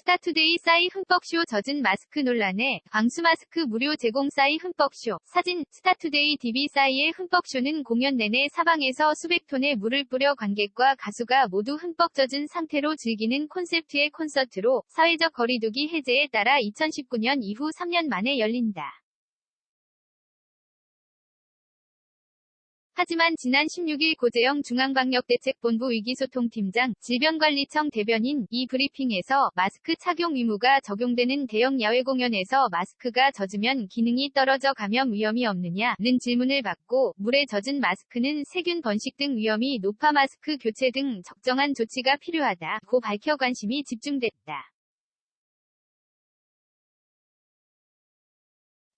스타투데이 싸이 흠뻑쇼 젖은 마스크 논란에 방수 마스크 무료 제공 싸이 흠뻑쇼 사진 스타투데이 DB 싸이의 흠뻑쇼는 공연 내내 사방에서 수백 톤의 물을 뿌려 관객과 가수가 모두 흠뻑 젖은 상태로 즐기는 콘셉트의 콘서트로 사회적 거리두기 해제에 따라 2019년 이후 3년 만에 열린다. 하지만 지난 16일 고재영 중앙방역대책본부 위기소통팀장, 질병관리청 대변인 이 브리핑에서 마스크 착용 의무가 적용되는 대형 야외 공연에서 마스크가 젖으면 기능이 떨어져 감염 위험이 없느냐는 질문을 받고 물에 젖은 마스크는 세균 번식 등 위험이 높아 마스크 교체 등 적정한 조치가 필요하다고 밝혀 관심이 집중됐다.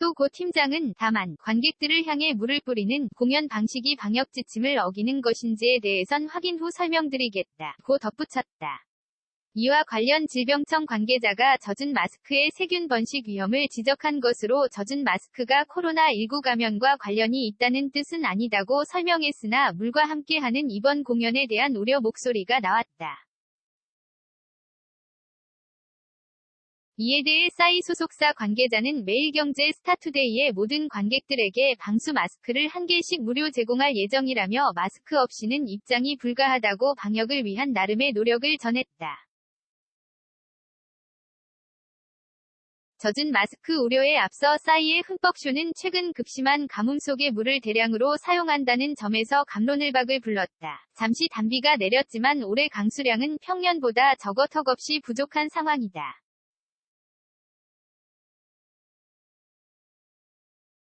또 고 팀장은 다만 관객들을 향해 물을 뿌리는 공연 방식이 방역 지침을 어기는 것인지에 대해선 확인 후 설명드리겠다. 고 덧붙였다. 이와 관련 질병청 관계자가 젖은 마스크의 세균 번식 위험을 지적한 것으로 젖은 마스크가 코로나19 감염과 관련이 있다는 뜻은 아니다고 설명했으나 물과 함께하는 이번 공연에 대한 우려 목소리가 나왔다. 이에 대해 싸이 소속사 관계자는 매일경제 스타투데이의 모든 관객들에게 방수 마스크를 한 개씩 무료 제공할 예정이라며 마스크 없이는 입장이 불가하다고 방역을 위한 나름의 노력을 전했다. 젖은 마스크 우려에 앞서 싸이의 흠뻑쇼는 최근 급심한 가뭄 속에 물을 대량으로 사용한다는 점에서 감론을박을 불렀다. 잠시 단비가 내렸지만 올해 강수량은 평년보다 적어 턱없이 부족한 상황이다.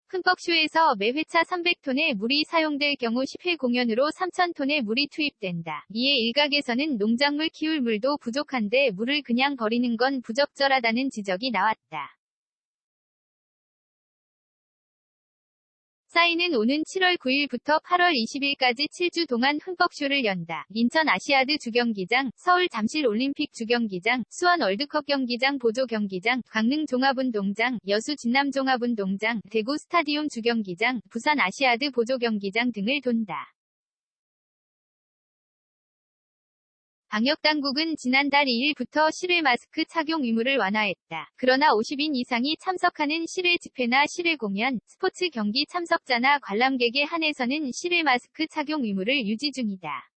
흠뻑쇼에서 매 회차 300톤의 물이 사용될 경우 10회 공연으로 3,000톤의 물이 투입된다. 이에 일각에서는 농작물 키울 물도 부족한데 물을 그냥 버리는 건 부적절하다는 지적이 나왔다. 사인은 오는 7월 9일부터 8월 20일까지 7주 동안 흠뻑쇼를 연다. 인천 아시아드 주경기장, 서울 잠실 올림픽 주경기장, 수원 월드컵 경기장 보조 경기장, 강릉 종합운동장, 여수 진남 종합운동장, 대구 스타디움 주경기장, 부산 아시아드 보조 경기장 등을 돈다. 방역당국은 지난달 2일부터 실외 마스크 착용 의무를 완화했다. 그러나 50인 이상이 참석하는 실외 집회나 실외 공연, 스포츠 경기 참석자나 관람객에 한해서는 실외 마스크 착용 의무를 유지 중이다.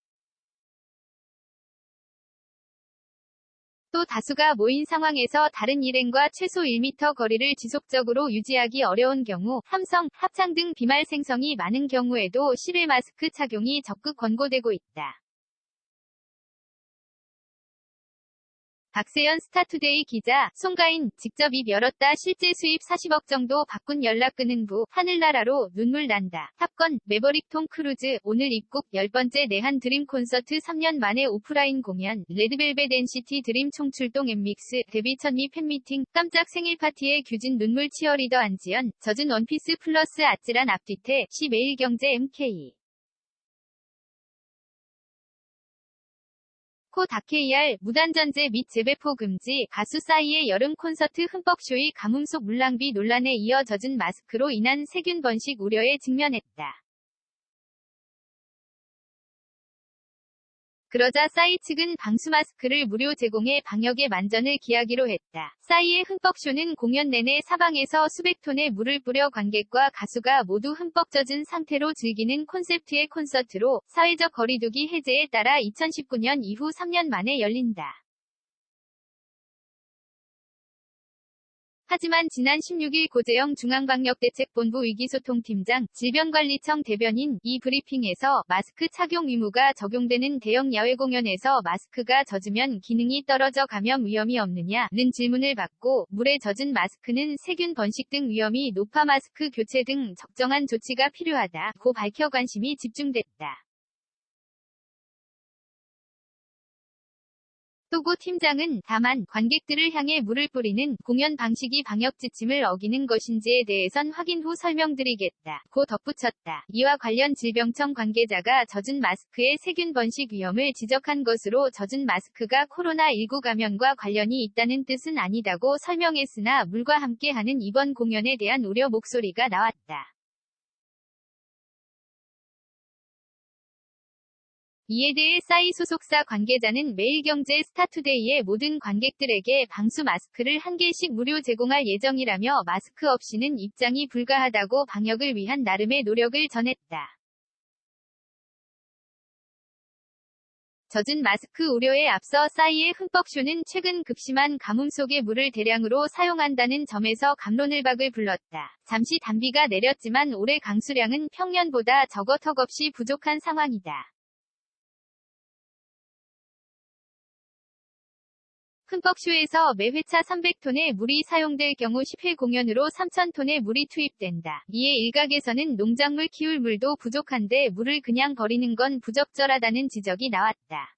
또 다수가 모인 상황에서 다른 일행과 최소 1m 거리를 지속적으로 유지하기 어려운 경우, 함성, 합창 등 비말 생성이 많은 경우에도 실외 마스크 착용이 적극 권고되고 있다. 박세연 스타투데이 기자, 송가인, 직접 입 열었다 실제 수입 40억 정도 바꾼 연락 끄는 부, 하늘나라로 눈물 난다. 탑건, 매버릭 톰 크루즈, 오늘 입국 10번째 내한 드림 콘서트 3년 만에 오프라인 공연, 레드벨벳 NCT 드림 총출동 엠믹스, 데뷔 첫미 팬미팅, 깜짝 생일 파티에 규진 눈물 치어리더 안지연, 젖은 원피스 플러스 아찔한 앞뒤태, 시 매일경제 MK. 코 다케이알, 무단전제 및 재배포 금지, 가수 싸이의 여름 콘서트 흠뻑쇼의 가뭄 속 물낭비 논란에 이어 젖은 마스크로 인한 세균 번식 우려에 직면했다. 그러자 싸이 측은 방수 마스크를 무료 제공해 방역에 만전을 기하기로 했다. 싸이의 흠뻑쇼는 공연 내내 사방에서 수백 톤의 물을 뿌려 관객과 가수가 모두 흠뻑 젖은 상태로 즐기는 콘셉트의 콘서트로 사회적 거리두기 해제에 따라 2019년 이후 3년 만에 열린다. 하지만 지난 16일 고재영 중앙방역대책본부 위기소통팀장, 질병관리청 대변인 이 브리핑에서 마스크 착용 의무가 적용되는 대형 야외 공연에서 마스크가 젖으면 기능이 떨어져 감염 위험이 없느냐는 질문을 받고 물에 젖은 마스크는 세균 번식 등 위험이 높아 마스크 교체 등 적정한 조치가 필요하다고 밝혀 관심이 집중됐다. 또고 팀장은 다만 관객들을 향해 물을 뿌리는 공연 방식이 방역 지침을 어기는 것인지에 대해선 확인 후 설명드리겠다. 고 덧붙였다. 이와 관련 질병청 관계자가 젖은 마스크의 세균 번식 위험을 지적한 것으로 젖은 마스크가 코로나19 감염과 관련이 있다는 뜻은 아니다고 설명했으나 물과 함께하는 이번 공연에 대한 우려 목소리가 나왔다. 이에 대해 싸이 소속사 관계자는 매일경제 스타투데이의 모든 관객들에게 방수 마스크를 한 개씩 무료 제공할 예정이라며 마스크 없이는 입장이 불가하다고 방역을 위한 나름의 노력을 전했다. 젖은 마스크 우려에 앞서 싸이의 흠뻑쇼는 최근 급심한 가뭄 속에 물을 대량으로 사용한다는 점에서 감론을박을 불렀다. 잠시 단비가 내렸지만 올해 강수량은 평년보다 적어 턱없이 부족한 상황이다. 흠뻑쇼에서 매 회차 300톤의 물이 사용될 경우 10회 공연으로 3,000톤의 물이 투입된다. 이에 일각에서는 농작물 키울 물도 부족한데 물을 그냥 버리는 건 부적절하다는 지적이 나왔다.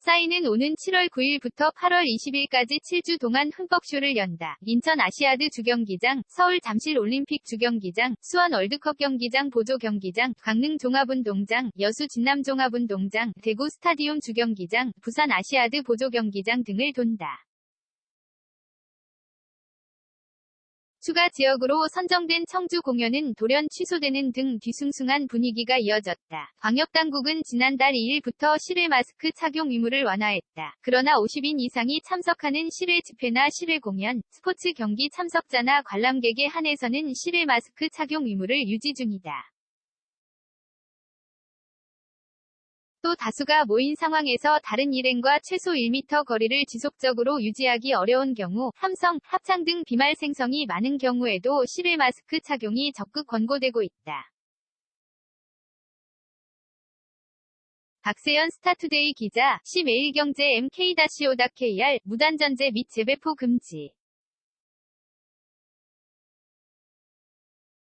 싸이는 오는 7월 9일부터 8월 20일까지 7주 동안 흠뻑쇼를 연다. 인천 아시아드 주경기장, 서울 잠실 올림픽 주경기장, 수원 월드컵 경기장 보조 경기장, 강릉 종합운동장, 여수 진남 종합운동장, 대구 스타디움 주경기장, 부산 아시아드 보조 경기장 등을 돈다. 추가 지역으로 선정된 청주 공연은 돌연 취소되는 등 뒤숭숭한 분위기가 이어졌다. 광역당국은 지난달 2일부터 실외 마스크 착용 의무를 완화했다. 그러나 50인 이상이 참석하는 실외 집회나 실외 공연, 스포츠 경기 참석자나 관람객에 한해서는 실외 마스크 착용 의무를 유지 중이다. 또 다수가 모인 상황에서 다른 일행과 최소 1m 거리를 지속적으로 유지하기 어려운 경우 함성, 합창 등 비말 생성이 많은 경우에도 실외 마스크 착용이 적극 권고되고 있다. 박세연 스타투데이 기자, 시 매일경제 MK-5.KR 무단전제 및 재배포 금지